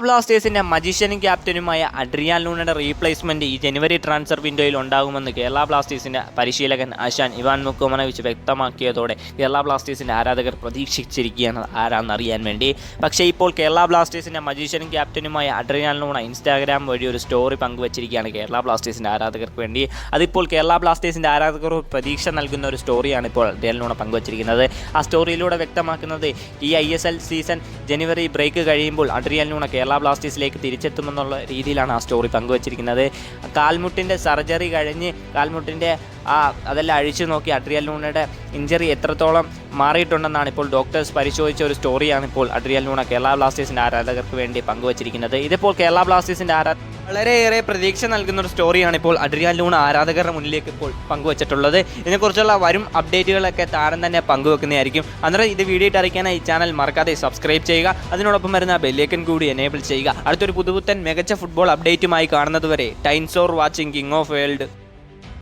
ബ്ലാസ്റ്റേഴ്സിന്റെ മജീഷ്യനും ക്യാപ്റ്റനുമായ അഡ്രിയാൻ ലൂണയുടെ റീപ്ലേസ്മെന്റ് ഈ ജനുവരി ട്രാൻസ്ഫർ വിൻഡോയിൽ ഉണ്ടാകുമെന്ന് കേരള ബ്ലാസ്റ്റേഴ്സിന്റെ പരിശീലകൻ ആശാൻ ഇവാൻ മുക്കോമനവിച്ച് വ്യക്തമാക്കിയതോടെ കേരള ബ്ലാസ്റ്റേഴ്സിന്റെ ആരാധകർ പ്രതീക്ഷിച്ചിരിക്കുകയാണ് ആരാന്നറിയാൻ വേണ്ടി. പക്ഷേ ഇപ്പോൾ കേരള ബ്ലാസ്റ്റേഴ്സിന്റെ മജീഷ്യനും ക്യാപ്റ്റനുമായ അഡ്രിയാൻ ലൂണ ഇൻസ്റ്റാഗ്രാം വഴി ഒരു സ്റ്റോറി പങ്കുവച്ചിരിക്കുകയാണ് കേരള ബ്ലാസ്റ്റേഴ്സിന്റെ ആരാധകർക്ക് വേണ്ടി. അതിപ്പോൾ കേരള ബ്ലാസ്റ്റേഴ്സിന്റെ ആരാധകർ പ്രതീക്ഷ നൽകുന്ന ഒരു സ്റ്റോറിയാണ് ഇപ്പോൾ അഡ്രിയാൻ ലൂണ പങ്കുവച്ചിരിക്കുന്നത്. ആ സ്റ്റോറിയിലൂടെ വ്യക്തമാക്കുന്നത് ഈ ഐ സീസൺ ജനുവരി ബ്രേക്ക് കഴിയുമ്പോൾ അഡ്രിയാൻ ലൂണ കേരള ബ്ലാസ്റ്റേഴ്സിലേക്ക് തിരിച്ചെത്തുമെന്നുള്ള രീതിയിലാണ് ആ സ്റ്റോറി പങ്കുവച്ചിരിക്കുന്നത്. കാൽമുട്ടിന്റെ സർജറി കഴിഞ്ഞ് കാൽമുട്ടിന്റെ ആ അതെല്ലാം അഴിച്ചു നോക്കി അഡ്രിയൽ ലൂണയുടെ ഇഞ്ചറി എത്രത്തോളം മാറിയിട്ടുണ്ടെന്നാണ് ഇപ്പോൾ ഡോക്ടേഴ്സ് പരിശോധിച്ച ഒരു സ്റ്റോറിയാണ് ഇപ്പോൾ അഡ്രിയൽ ലൂണ കേരള ബ്ലാസ്റ്റേഴ്സിന്റെ ആരാധകർക്ക് വേണ്ടി പങ്കുവച്ചിരിക്കുന്നത്. ഇതിപ്പോൾ കേരള ബ്ലാസ്റ്റേഴ്സിന്റെ ആരാ വളരെയേറെ പ്രതീക്ഷ നൽകുന്ന ഒരു സ്റ്റോറിയാണ് ഇപ്പോൾ അഡ്രിയാൻ ലൂണ ആരാധകരുടെ മുന്നിലേക്ക് ഇപ്പോൾ പങ്കുവച്ചിട്ടുള്ളത്. ഇതിനെക്കുറിച്ചുള്ള വരും അപ്ഡേറ്റുകളൊക്കെ താരം തന്നെ പങ്കുവെക്കുന്നതായിരിക്കും. അന്നേരം ഇത് വീഡിയോ ഇട്ട് അറിയിക്കാനായി ഈ ചാനൽ മറക്കാതെ സബ്സ്ക്രൈബ് ചെയ്യുക. അതിനോടൊപ്പം വരുന്ന ബെല്ലേക്കൻ കൂടി എനേബിൾ ചെയ്യുക. അടുത്തൊരു പുതുപുത്തൻ മികച്ച ഫുട്ബോൾ അപ്ഡേറ്റുമായി കാണുന്നതുവരെ times or watching king of world